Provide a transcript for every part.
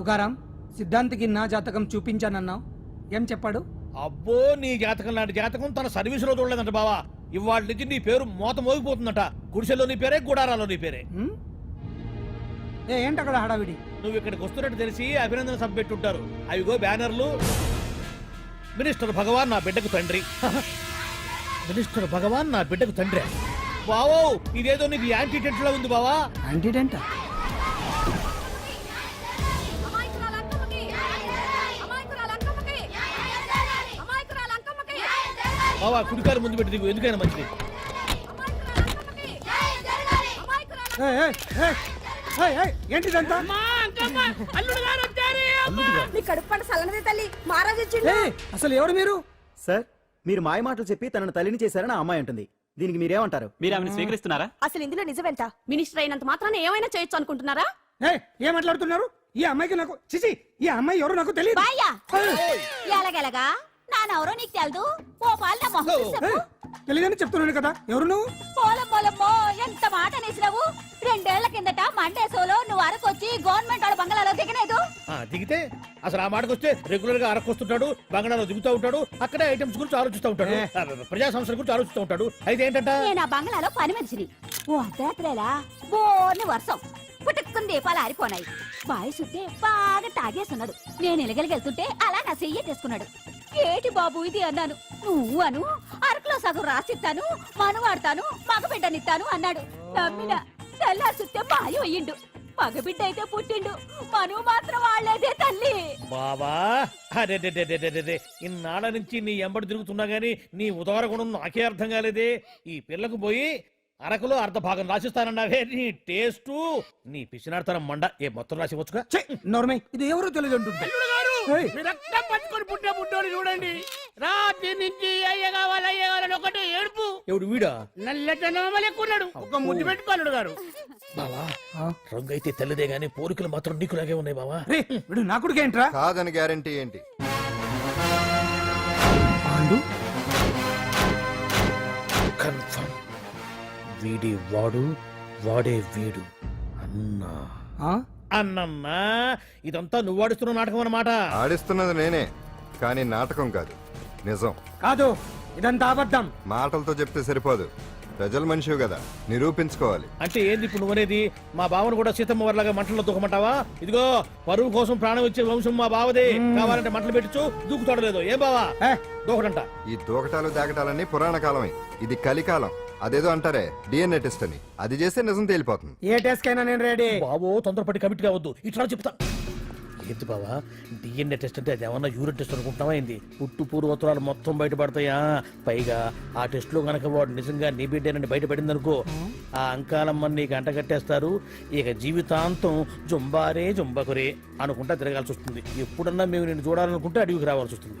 తుకారాం సిద్ధాంతికి నా జాతకం చూపించానన్నావు. ఏం చెప్పాడు? అబ్బో నీ జాతకం లాంటి జాతకం తన సర్వీసులో చూడలేదంట బావా. ఇవాళ నుంచి నీ పేరు మోత మోగిపోతుందట. గుడిసెలో నీ పేరే గుడారాలో నీ పేరే. హ్మ్? ఏ ఏంటి అక్కడ హడావిడి? నువ్వు ఇక్కడికి వస్తున్నట్టు తెలిసి అభినందన సభ పెట్టుంటారు. అవిగో బ్యానర్లు. మినిస్టర్ భగవాన్ నా బిడ్డకు తండ్రి. మినిస్టర్ భగవాన్ నా బిడ్డకు తండ్రి. బావో ఇదేదో నీకు యాంటీ టెంట్లో ఉంది బావా. యాంటీడెంట్ బావా కుడికారు ముందు పెట్టి దిగు. ఎందుకైనా మంచిది. ఏంటిదంతా? నీ కడుపు పంట సల్లనది తల్లి. మహారాజు అసలు ఎవరు మీరు? సార్ మీరు మాయ మాటలు చెప్పి తనను తల్లిని చేశారని ఆ అమ్మాయి అంటుంది. దీనికి మీరేమంటారు? మీరు ఆమెను స్వీకరిస్తున్నారా? అసలు ఇందులో నిజమేంట మినిస్టర్ అయినంత మాత్రాన ఏమైనా చేయొచ్చు అనుకుంటున్నారా? ఏ మాట్లాడుతున్నారు? ఈ అమ్మాయికి నాకు చిచి ఈ అమ్మాయి ఎవరు నాకు తెలియదు ఎలాగెలగా నానెవరో నీకు తెలదు? ఓ పాల మొహం చూసి చెప్పు తెలియదని చెప్తున్నాను కదా ఎవరు నువ్వు? పోలమ్మోలమ్మో ఎంత మాట అనేసినావు? రెండేళ్ళ కిందట మండే సోలో నువ్వు అరకొచ్చి గవర్నమెంట్ వాళ్ళ బంగ్లాలో దిగలేదు. ఆ, దిగితే అసలు ఆ మాటకు వస్తే రెగ్యులర్గా అరకొస్తుంటాడు బంగాళాలో దిగుతూ ఉంటాడు అక్కడే ఐటమ్స్ గురించి ఆలోచిస్తూ ఉంటాడు ఆ, ప్రజా సంస్థల గురించి ఆలోచిస్తూ ఉంటాడు. అయితే ఏంటంట? నేను ఆ బంగ్లాలో పని మనిషిని. ఓ అర్ధరాత్రేలా బోర్ని వర్షం. పుట్టుకుని దీపాలు ఆరిపోనాయి బాయ్ సుట్టే బాగా తాగేస్తున్నాడు. నేను ఎలగలిగెళ్తుంటే అలా నా చెయ్యి తీసుకున్నాడు. ఏటి బాబు ఇది అన్నాను. నువ్వు అను అరకులో సగం రాసిస్తాను మనవాడతాను మగబిడ్డనిస్తాను అన్నాడు. నమ్మిన తెల్లారి సుత్తే మాయం అయ్యిండు. మగబిడ్డ అయితే పుట్టిండు. మను మాత్రం వాళ్ళేదే తల్లి. బాబా అరే డే ఇన్నాళ్ళ నుంచి నీ ఎంబడి తిరుగుతున్నా గానీ నీ ఉదార గుణం నాకే అర్థం కాలేదే. ఈ పిల్లకు పోయి అరకులో అర్ధ భాగం రాసిస్తానన్నావే నీ టేస్టు. నీ పిచ్చినాడతనం మండ. ఏ మొత్తం రాసి వచ్చుగా నోర్మై ఇది ఎవరు తెలియదు అంటుంది ఏయ్, మీ రక్తం పంచుకొని పుట్టే పుట్టోడు చూడండి. రాత్రి నుంచి అయ్య కావాలి అయ్య కావాలని ఒకటే ఏడుపు. ఎవడు వీడా? నల్లటనమ్మ లెక్కున్నాడు ఒక ముద్దు పెట్టుకోలేడు గారు. బావా రంగు అయితే తెల్లదే గానీ పోలికలు మాత్రం నీకులాగే ఉన్నాయి బావా. రే వీడు నా కొడుకేంట్రా కాదని గ్యారంటీ ఏంటి? వీడి వాడు వాడే వీడు. అన్నా. ఆ? అన్నన్నా ఇదంతా నువ్వు ఆడుతున్న నాటకం అన్నమాట. ఆడిస్తున్నది నేనే కానీ నాటకం కాదు. నిజం. కాదు ఇదంతా అబద్ధం. మాటలతో చెప్తే సరిపోదు. ప్రజల మనిషివి కదా నిరూపించుకోవాలి. అంటే ఏంది ఇప్పుడు నువ్వనేది మా బావను కూడా సీతమ్మ వారిలాగా మంటల్లో దూకమంటావా ఇదిగో పరువు కోసం ప్రాణం ఇచ్చే వంశం మా బావదే. కావాలంటే మంటలు పెట్టచ్చు దూకుతాడు లేదు. ఏ బావా? దూకడంట. ఈ దూకటాలు దాకటాలన్నీ పురాణ కాలమే. ఇది కలికాలం. అదేదో అంటారే డిఎన్ఏ టెస్ట్ అని. అది చేస్తే నిజం తేలిపోతుంది. ఏ టెస్ట్ కైనా నేను రెడీ బావో తొందరపడి కమిట్ కావద్దు. ఇట్లా చెప్తా. ఏంటి బావా డిఎన్ఏ టెస్ట్ అంటే అది ఏమన్నా యూరిన్ టెస్ట్ అనుకుంటున్నావా ఏంది? పుట్టు పూర్వోత్తరాలు మొత్తం బయటపడతాయా? పైగా ఆ టెస్ట్లో గనక వాడు నిజంగా నీ బిడ్డేనని బయటపడింది అనుకో ఆ అంకాలమ్మ నీకు అంట కట్టేస్తారు. ఇక జీవితాంతం జుంబారే జుంబకురే అనుకుంటా తిరగాల్సి వస్తుంది. ఎప్పుడన్నా మేము నిన్ను చూడాలనుకుంటే అడవికి రావాల్సి వస్తుంది.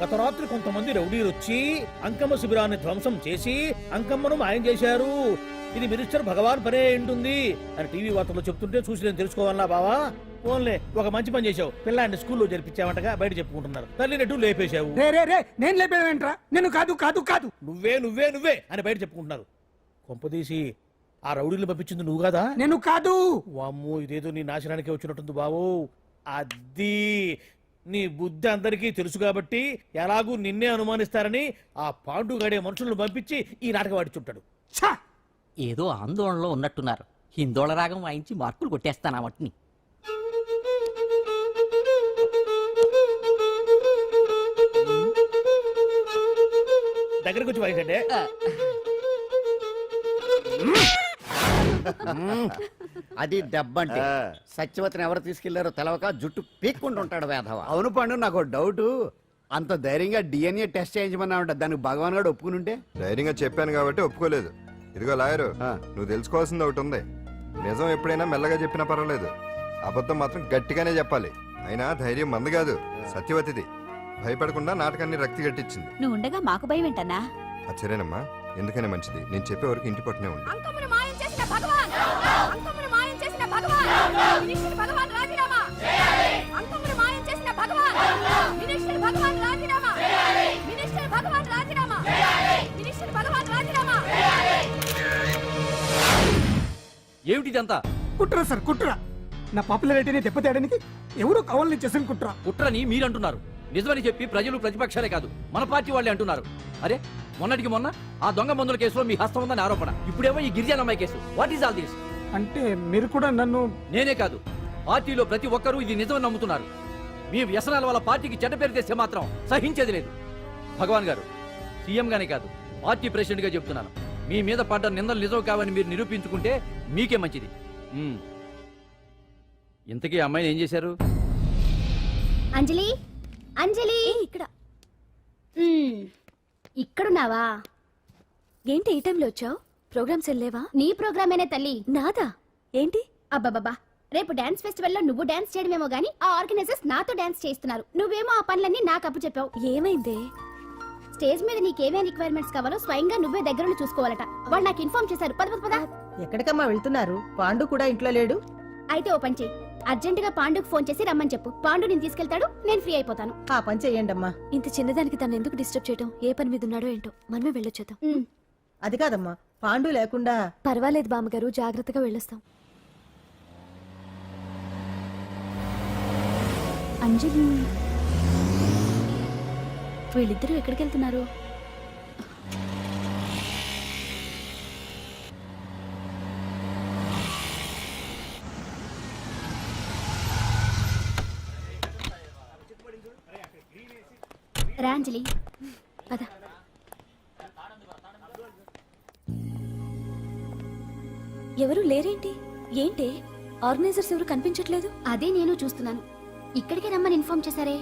గత రాత్రి కొంతమంది రౌడీలు వచ్చి అంకమ్మ శిబిరాన్ని ధ్వంసం చేసి అంకమ్మను మాయం చేశారు. ఇది మినిస్టర్ భగవాన్ పనే ఉంటుంది అని టీవీ వార్తల్లో చెప్తుంటే చూసి నేను తెలుసుకోవాలా బావా? ఓన్లే ఒక మంచి పని చేశావు. పిల్లాన్ని స్కూల్లో జరిపించావంటగా బయట చెప్పుకుంటున్నారు. తల్లి నెట్టు లేపేశావు? రే రే రే నేను లేపేవేంట్రా? నేను కాదు కాదు కాదు. నువ్వే నువ్వే నువ్వే అని బయట చెప్పుకుంటున్నారు. కొంపదీసి ఆ రౌడీలు పంపించింది నువ్వు కదా? నేను కాదు. వామ్మో ఇదేదో నీ నాశనానికి వచ్చినట్టుంది బావు. అది నీ బుద్ధి అందరికీ తెలుసు కాబట్టి ఎలాగూ నిన్నే అనుమానిస్తారని ఆ పాండుగాడే మనుషులను పంపించి ఈ నాటకం ఆడిచుంటాడు. ఛా! ఏదో ఆందోళనలో ఉన్నట్టున్నారు. హిందోళ రాగం వాయించి మార్కులు కొట్టేస్తాను ఆ మట్టిని దగ్గరకు వచ్చి వాయించండి అది దెబ్బంటే సత్యవతిని ఎవరు తీసుకెళ్ళారో తెలవక జుట్టు పీక్కుంటూ ఉంటాడు వేధవ. అవును పండు నాకు ఒక డౌట్. అంత ధైర్యంగా డిఎన్ఏ టెస్ట్ చేయించమన్నా ఉంటా దానికి భగవాన్ గారు ఒప్పుకుని ఉంటే ధైర్యంగా చెప్పాను కాబట్టి ఒప్పుకోలేదు. ఇదిగో లాయరు ఆ. నువ్వు తెలుసుకోవాల్సింది ఒకటి ఉంది. నిజం ఎప్పుడైనా మెల్లగా చెప్పినా పర్వాలేదు. అబద్ధం మాత్రం గట్టిగానే చెప్పాలి. అయినా ధైర్యం మంది కాదు. సత్యవతిది. భయపడకుండా నాటకాన్ని రక్తి గట్టించింది నువ్వు ఉండగా మాకు భయం ఏంటన్నా? ఆశ్చర్యనమ్మా ఎందుకనే మంచిది. నేను చెప్పే వరకు ఇంటి పట్టునే ఉంది అంకమ్మను మాయం చేసిన భగవాన్! అంకమ్మను మాయం చేసిన భగవాన్! మినిస్టర్ భగవాన్ రాజీనామా! అంకమ్మను మాయం చేసిన భగవాన్! మినిస్టర్ భగవాన్ రాజీనామా! మినిస్టర్ భగవాన్ రాజీనామా! మినిస్టర్ భగవాన్ రాజీనామా! ఏమిటిదంతా? కుట్ర సార్ కుట్ర. నా పాపులారిటీని దెబ్బతేయడానికి ఎవరు కావాలని చేసిన కుట్ర. కుట్రని మీరంటున్నారు. నిజమని చెప్పి ప్రజలు ప్రతిపక్షాలే కాదు మన పార్టీ వాళ్ళే అంటున్నారు. అరే మొన్నటికి మొన్న ఆ దొంగ మందుల కేసులో మీ హస్తం ఉందని ఆరోపణ. ఇప్పుడేమో ఈ గిరిజన అమ్మాయి case. What is all this అంటే మీరు కూడా నన్ను నేనే కాదు. పార్టీలో ప్రతి ఒక్కరూ ఇది నిజమని నమ్ముతున్నారు. మీ వ్యసనాల వల్ల పార్టీకి చెడ్డ పేరు తెస్తే మాత్రం సహించేది లేదు. భగవాన్ గారు సీఎం గానే కాదు పార్టీ ప్రెసిడెంట్గా చెప్తున్నాను. మీ మీద పడ్డ నిందలు నిజం కావని మీరు నిరూపించుకుంటే మీకే మంచిది. ఇంతకీ ఆ అమ్మాయిని ఏం చేశారు? అంజలి? అంజలి? ఇక్కడ. ఇక్కడున్నావా? ఏంటి ఈ టైంలో వచ్చావు? ప్రోగ్రామ్స్ వెళ్ళేవా? నీ ప్రోగ్రామేనే తల్లి. నాదా? ఏంటి? అబ్బబ్బబ్బా. రేపు డాన్స్ ఫెస్టివల్లో నువ్వు డాన్స్ చేయడమేమో గానీ ఆ ఆర్గనైజర్స్ నాతో డాన్స్ చేయిస్తున్నారు. నువ్వేమో ఆ పనులన్నీ నాకు అప్పు చెప్పావు. ఏమైందే? స్టేజ్ మీద నీకేమేం రిక్వైర్మెంట్స్ కావాలో స్వయంగా నువ్వే దగ్గరుండి చూసుకోవాలట. వాళ్ళు నాకు ఇన్ఫార్మ్ చేశారు. పద పద పద. ఎక్కడికమ్మా వెళ్తున్నారు? పాండు కూడా ఇంట్లో లేడు? అయితే ఓ పని చెయ్యి అర్జెంట్గా పాండుకు ఫోన్ చేసి రమ్మని చెప్పు. పాండు నేను తీసుకెళ్తాడు నేను ఫ్రీ అయిపోతాను. ఆ పని చెయ్యండమ్మా. ఇంత చిన్నదానికి తను ఎందుకు డిస్టర్బ్ చేయడం ఏ పని మీద ఉన్నాడో ఏంటో? మనమే వెళ్ళొచ్చేద్దాం. అది కాదమ్మా పాండు లేకుండా పర్వాలేదు బామ్మగారు జాగ్రత్తగా వెళ్ళొస్తాం. అంజలి వీళ్ళిద్దరూ ఎక్కడికి వెళ్తున్నారు రాంజలి ఆర్గనైజర్స్ ఎవరు కనిపించట్లేదు అదే నేను చూస్తున్నాను ఇక్కడికే రమ్మని ఇన్ఫార్మ్ చేశారే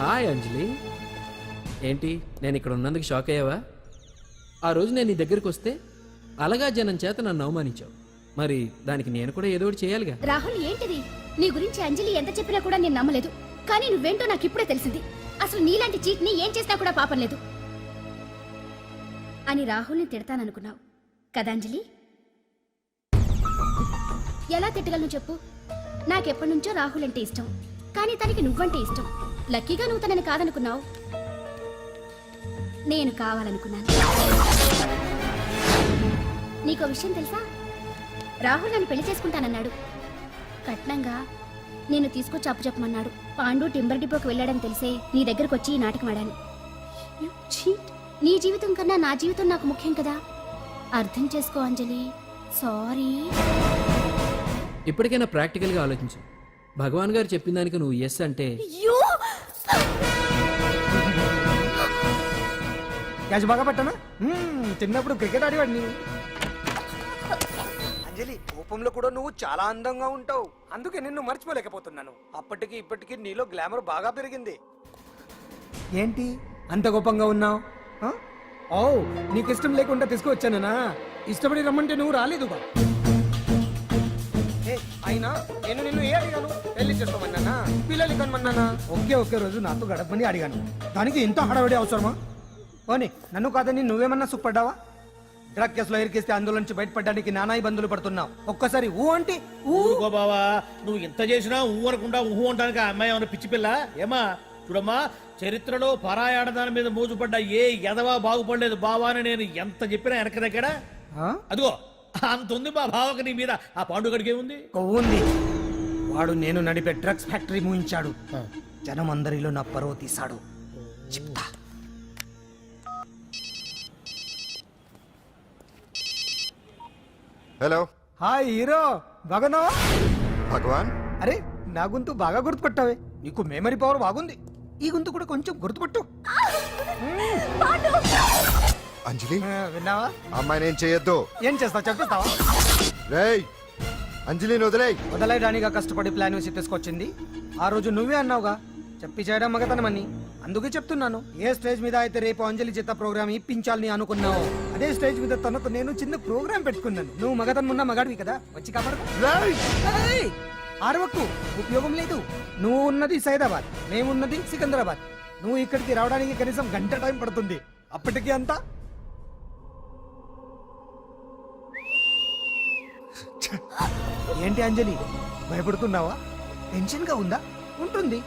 హాయ్ అంజలి. ఏంటి నేను ఇక్కడ ఉన్నందుకు షాక్ అయ్యావా? ఆ రోజు నేను నీ దగ్గరికి వస్తే అలగా జనం చేత నన్ను అవమానించావు. మరి దానికి నేను కూడా ఏదో ఒకటి చేయాలిగా. రాహుల్ ఏంటిది? నీ గురించి అంజలి ఎంత చెప్పినా కూడా నేను నమ్మలేదు. కానీ నువ్వేంటో నాకు ఇప్పుడే తెలిసింది. అసలు నీలాంటి చీట్ని ఏం చేసినా కూడా పాపం లేదు. అని రాహుల్ని తిడతాననుకున్నావు. కదా అంజలి? ఎలా తిట్టగలను చెప్పు? నాకెప్పటి నుంచో రాహుల్ అంటే ఇష్టం. కానీ తనకి నువ్వంటే ఇష్టం. లక్కీగా నువ్వు తనని కాదనుకున్నావు. నేను కావాలనుకున్నాను. నీకో విషయం తెలుసా? రాహుల్ నన్ను పెళ్ళి చేసుకుంటానన్నాడు. కట్నంగా నేను తీసుకొచ్చి అప్పు చెప్పమన్నాడు. పాండు టింబర్ డిపోకి వెళ్ళాడని తెలిసే నీ దగ్గరకు వచ్చి ఈ నాటకం ఆడాను. నీ జీవితం కన్నా నా జీవితం నాకు ముఖ్యం కదా. అర్థం చేసుకో అంజలి. సారీ. ఇప్పటికైనా ప్రాక్టికల్గా ఆలోచించు. భగవాన్ గారు చెప్పిన దానికి నువ్వు ఎస్ అంటే క్యాచ్ బాగా పట్టానా? చిన్నప్పుడు క్రికెట్ ఆడేవాడిని. అంజలి కోపంలో కూడా నువ్వు చాలా అందంగా ఉంటావు. అందుకే నిన్ను మర్చిపోలేకపోతున్నాను. అప్పటికి ఇప్పటికి నీలో గ్లామర్ బాగా పెరిగింది. ఏంటి? అంత కోపంగా ఉన్నావు? ఓ నీకు ఇష్టం లేకుండా తీసుకువచ్చానా ఇష్టపడి రమ్మంటే నువ్వు రాలేదుగా. అయినా నేను నిన్ను ఏ అడిగాను? పెళ్ళి చేసుకోమన్నానా? పిల్లలు కనమన్నానా? ఒకే ఒకే రోజు నాతో గడపని అడిగాను. దానికి ఇంత హడావిడి అవసరమా? పోనీ నన్ను కాదని నువ్వేమన్నా సుఖపడ్డావా డ్రగ్ కేసులో ఇరికిస్తే అందులో నుంచి బయటపడడానికి నానా ఇబ్బందులు పడుతున్నావు. ఒక్కసారి ఊ అంటే ఊ. ఊరుకో బావా నువ్వు ఎంత చేసినా ఊ అనకుండా ఊహు అంటానికి ఆ అమ్మాయి ఏమైనా పిచ్చి పిల్ల? ఏమా? చూడమ్మా చరిత్రలో పరాయాడదాని మీద మోజుపడ్డ ఏ ఎదవా బాగుపడలేదు బావా అని నేను ఎంత చెప్పినా వెనక దగ్గర? ఆ? అదిగో అంత ఉంది మా బావకి నీ మీద. ఆ పాండుగడికి ఏముంది? కొవ్వుంది. వాడు నేను నడిపే డ్రగ్స్ ఫ్యాక్టరీ మూయించాడు. జనం అందరిలో నా పరువు తీశాడు. చెప్తా. హలో. Hi hero. బాగున్నావా? భగవాన్? అరే నా గొంతు బాగా గుర్తుపట్టావే. నీకు మెమరీ పవర్ బాగుంది ఈ గొంతు కూడా కొంచెం గుర్తుపట్టు. అంజలి? విన్నావా? అమ్మాయి నేను చేయొద్దు. ఏం చేస్తావు? చెప్పిస్తావా? రేయ్ అంజలిని వదిలేయ్. వదలయడానిగా కష్టపడి ప్లాన్ వేసి తీసుకొచ్చింది. ఆ రోజు నువ్వే అన్నావుగా. చెప్పి చేయడం మగతనమని. అందుకే చెప్తున్నాను. ఏ స్టేజ్ మీద అయితే రేపు అంజలి చేత ప్రోగ్రామ్ ఇప్పించాలని అనుకున్నావు అదే స్టేజ్ మీద తనకు నేను చిన్న ప్రోగ్రామ్ పెట్టుకున్నాను. నువ్వు మగతనం ఉన్న మగాడివి కదా వచ్చి ఏయ్! ఆరవకు ఉపయోగం లేదు. నువ్వు ఉన్నది సైదాబాద్ మేమున్నది సికింద్రాబాద్. నువ్వు ఇక్కడికి రావడానికి కనీసం గంట టైం పడుతుంది. అప్పటికి అంతా ఏంటి అంజలి? భయపడుతున్నావా? టెన్షన్గా ఉందా? ఉంటుంది.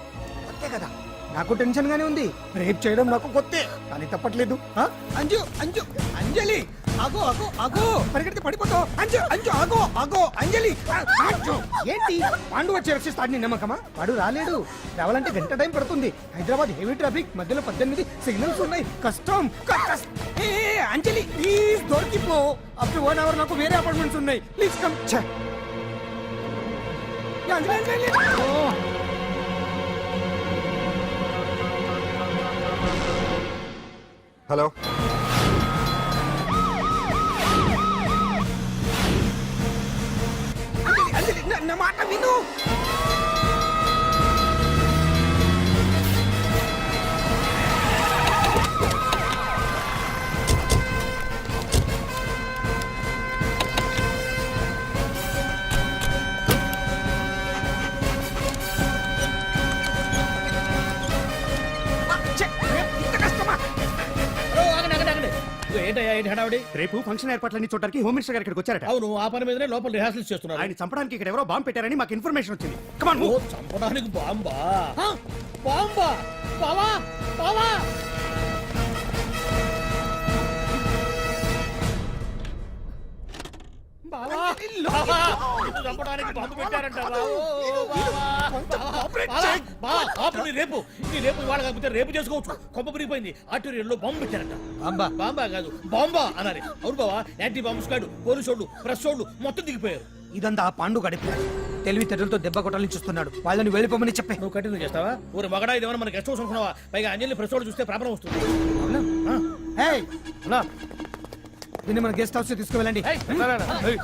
అంతే కదా. నాకు టెన్షన్ గానే ఉంది. రేప్ చేయడం నాకు కొత్తే. కానీ తప్పట్లేదు. ఆ? అంజు అంజు అంజలి! ఆగో ఆగో ఆగో! పరిగెడితే పడిపోతావు. అంజు అంజు ఆగో ఆగో అంజలి! ఆ, అంజు ఏంటి? పాండు వచ్చి రక్షిస్తాడు నీ నమ్మకమా? వాడు రాలేడు. రావాలంటే గంట టైం పడుతుంది. హైదరాబాద్ హెవీ ట్రాఫిక్ మధ్యలో పద్దెనిమిది సిగ్నల్స్ ఉన్నాయి. కష్టం. క- కస్- ఏ, ఏ, అంజలి ప్లీజ్ దొరికిపో. అప్పుడు వన్ అవర్ నాకు వేరే అపార్ట్మెంట్స్ ఉన్నాయి. Please come. ఛే! ఏ, అంజలి అంజలి! ఓ. హలో అంజలి అంజలి నా- నా హడావిడి రేపు ఫంక్షన్ ఏర్పాట్లన్నీ చూడడానికి హోమ్ మినిస్టర్ గారు ఇక్కడికి వచ్చారట. అవును ఆ పని మీదనే లోపల రిహార్సల్స్ చేస్తున్నారు. ఆయన చంపడానికి ఇక్కడ ఎవరో బాంబు పెట్టారని మాకు ఇన్ఫర్మేషన్ వచ్చింది. కమాన్ చంపడానికి బాంబా? బాంబా? బావా? బావా? చంపడానికి పెట్టారంట ఆపు రేపు. నీ రేపు ఇవాళ కాకపోతే రేపు చేసుకోవచ్చు. కొమ్మ పిరిగిపోయింది. ఆర్టీరియల్లో బాంబు పెట్టారంట. బాంబా. బాంబా కాదు బాంబా అనాలి అవును బావా యాంటీ బాంబ్ స్క్వాడ్ పోలీసు వాళ్ళు ప్రెస్ వాళ్ళు మొత్తం దిగిపోయారు. ఇదంతా ఆ పాండు గడిపి తెలివితేటలతో దెబ్బ కొట్టాలని చూస్తున్నాడు. వాళ్ళని వెళ్ళిపోమని చెప్పే. నువ్వు కంటిన్యూ చేస్తావా? ఊరు మగడా ఇదేమన్నా మన గెస్ట్ హౌస్ అనుకున్నావా? పైగా అంజలి ప్రెస్ వాళ్ళు చూస్తే ప్రాబ్లం వస్తుంది. అవునా? దీన్ని మన గెస్ట్ హౌస్ తీసుకువెళ్ళండి. ఏయ్, రా, రా, రా. ఏయ్,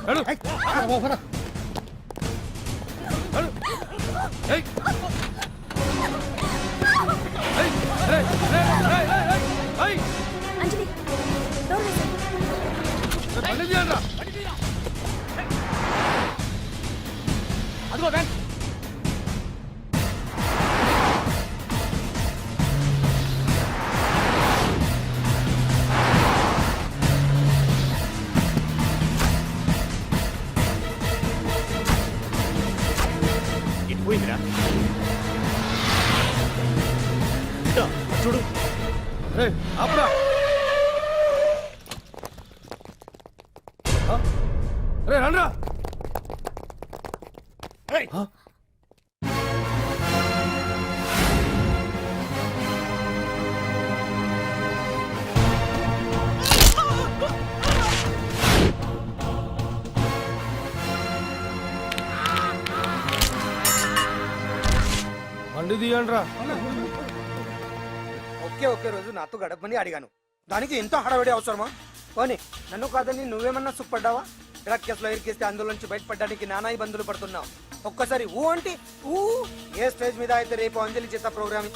బండి తీయండి రా ఒకే ఒకే రోజు నాతో గడపమని అడిగాను. దానికి ఎంతో హడావిడి అవసరమా? పోనీ నన్ను కాదని నువ్వేమన్నా సుఖపడ్డావా డ్రగ్ కేసులో ఇరికిస్తే అందులో నుంచి బయటపడడానికి నానా ఇబ్బందులు పడుతున్నావు. ఒక్కసారి ఊ అంటే ఊ ఏ స్టేజ్ మీద అయితే రేపు అంజలి చేత ప్రోగ్రామ్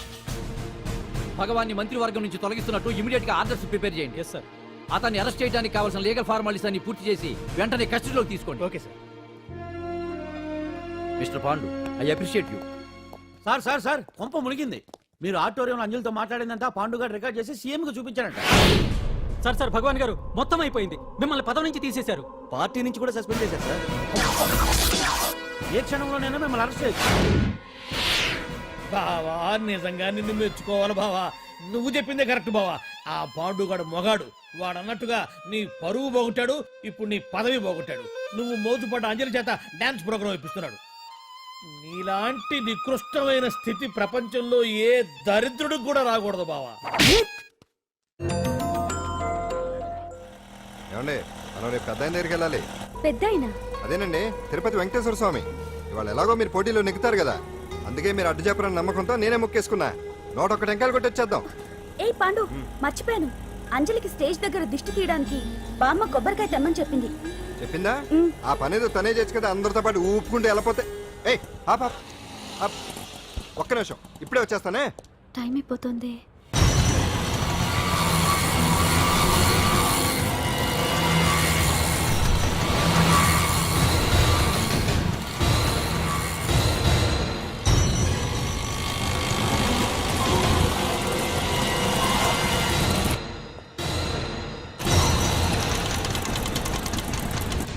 భగవాన్ని మంత్రివర్గం నుంచి తొలగిస్తున్నట్టు ఇమీడియట్గా ఆర్డర్స్ ప్రిపేర్ చేయండి. ఎస్ సార్ అతన్ని అరెస్ట్ చేయడానికి కావాల్సిన లీగల్ ఫార్మాలిటీస్ అన్ని పూర్తి చేసి వెంటనే కస్టడీలోకి తీసుకోండి. Okay sir mister Pandu I appreciate you. Sir sir sir కొంప మునిగింది. మీరు ఆడిటోరియంలో అంజలితో మాట్లాడిందంట పాండు గారు రికార్డ్ చేసి సీఎం కు చూపించారంట సార్ సార్ భగవాన్ గారు మొత్తం అయిపోయింది. మిమ్మల్ని పదవి నుంచి తీసేశారు. పార్టీ నుంచి కూడా సస్పెండ్ చేశారు సార్. ఏ క్షణంలోనైనా మిమ్మల్ని అరెస్ట్ చేయొచ్చు. బావా నిజంగా నిన్ను మెచ్చుకోవాలి బావా. నువ్వు చెప్పిందే కరెక్ట్ బావా. ఆ పాండుగాడు మొగాడు. వాడు అన్నట్టుగా నీ పరువు పోగొట్టాడు ఇప్పుడు నీ పదవి పోగొట్టాడు. నువ్వు మోజుపడ్డ అంజలి చేత డాన్స్ ప్రోగ్రామ్ ఇప్పిస్తున్నాడు. నీలాంటి నికృష్టమైన స్థితి ప్రపంచంలో ఏ దరిద్రుడికి కూడా రాకూడదు బావా. ఏమండి మనం రేపు పెద్ద దగ్గరికి వెళ్ళాలి. పెద్దాయినా అదేనండి తిరుపతి వెంకటేశ్వర స్వామి. ఇవాళ ఎలాగో మీరు పోటీలో నెక్కుతారు కదా. అందుకే మీరు అడ్డు చెప్పరని నమ్మకంతో నేనే మొక్కేసుకున్నా. నూట ఒక్క టెంకాయలు కొట్టొచ్చేద్దాం. ఏ పాండు మర్చిపోయాను. అంజలికి స్టేజ్ దగ్గర దిష్టి తీయడానికి బామ్మ కొబ్బరికాయ తెమ్మని చెప్పింది. చెప్పిందా? ఆ పని ఏదో తనే చేయొచ్చు కదా అందరితో పాటు ఊపుకుంటూ వెళ్ళిపోతే. ఏయ్ ఆప్ ఆప్, ఆప్. ఒక్క నిమిషం. ఇప్పుడే వచ్చేస్తానే. టైం అయిపోతుంది.